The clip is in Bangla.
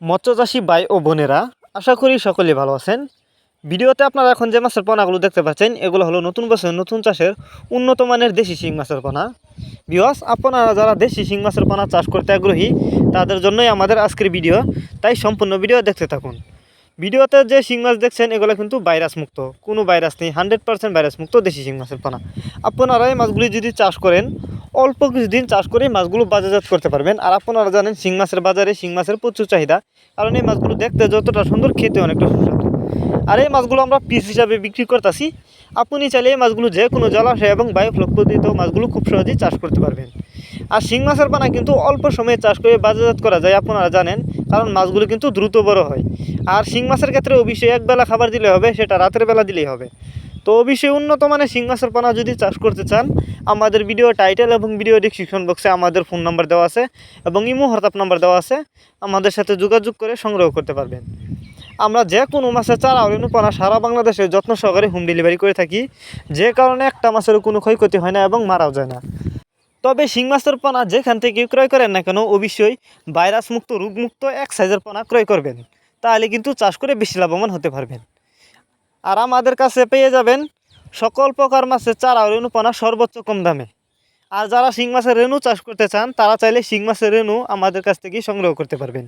মৎস্যচাষী ভাই ও বোনেরা, আশা করি সকলে ভালো আছেন। ভিডিওতে আপনারা এখন যে মাছের পোনাগুলো দেখতে পাচ্ছেন, এগুলো হলো নতুন বছর নতুন চাষের উন্নত মানের দেশি শিং মাছের পোনা। বিয়স আপনারা যারা দেশি শিং মাছের পোনা চাষ করতে আগ্রহী, তাদের জন্যই আমাদের আজকের ভিডিও। তাই সম্পূর্ণ ভিডিও দেখতে থাকুন। ভিডিওতে যে শিং মাছ দেখছেন, এগুলো কিন্তু ভাইরাস মুক্ত। কোনো ভাইরাস নেই, হান্ড্রেড পার্সেন্ট ভাইরাস মুক্ত দেশি শিং মাছের পোনা। আপনারা এই মাছগুলি যদি চাষ করেন অল্প কিছুদিন চাষ করে মাছগুলো বাজারজাত করতে পারবেন। আর আপনারা জানেন, শিং মাছের বাজারে শিং মাছের প্রচুর চাহিদা। কারণ এই মাছগুলো দেখতে যতটা সুন্দর, খেতে অনেকটা সুস্বাদু। আর এই মাছগুলো আমরা পিস হিসাবে বিক্রি করতেছি। আপনি চাইলে এই মাছগুলো যে কোনো জলাশয় এবং বায়োফ্লক পদ্ধতিত মাছগুলো খুব সহজেই চাষ করতে পারবেন। আর শিং মাছের পানা কিন্তু অল্প সময়ে চাষ করে বাজারজাত করা যায়, আপনারা জানেন। কারণ মাছগুলো কিন্তু দ্রুত বড় হয়। আর শিং মাছের ক্ষেত্রে অবশ্যই একবেলা খাবার দিলে হবে, সেটা রাতের বেলা দিলেই হবে। তো অবশ্যই উন্নত মানের মাছের পানা যদি চাষ করতে চান, আমাদের ভিডিও টাইটেল এবং ভিডিও ডিসক্রিপশন বক্সে আমাদের ফোন নাম্বার দেওয়া আছে এবং ইমো হোয়াটসঅ্যাপ নাম্বার দেওয়া আছে। আমাদের সাথে যোগাযোগ করে সংগ্রহ করতে পারবেন। আমরা যে কোনো মাছের চারা অনুপানা সারা বাংলাদেশে যত্ন সহকারে হোম ডেলিভারি করে থাকি। যে কারণে একটা মাছেরও কোনো ক্ষয়ক্ষতি হয় না এবং মারাও যায় না। তবে শিং মাছের পোনা যেখান থেকে ক্রয় করেন না কেন, অবশ্যই ভাইরাস মুক্ত রোগমুক্ত এক সাইজের পোনা ক্রয় করবেন। তাহলে কিন্তু চাষ করে বেশি লাভবান হতে পারবেন। আর আমাদের কাছে পেয়ে যাবেন সকল প্রকার মাছের চারা রেণু পোনা সর্বোচ্চ কম দামে। আর যারা শিং মাছের রেণু চাষ করতে চান, তারা চাইলে শিং মাছের রেণু আমাদের কাছ থেকেই সংগ্রহ করতে পারবেন।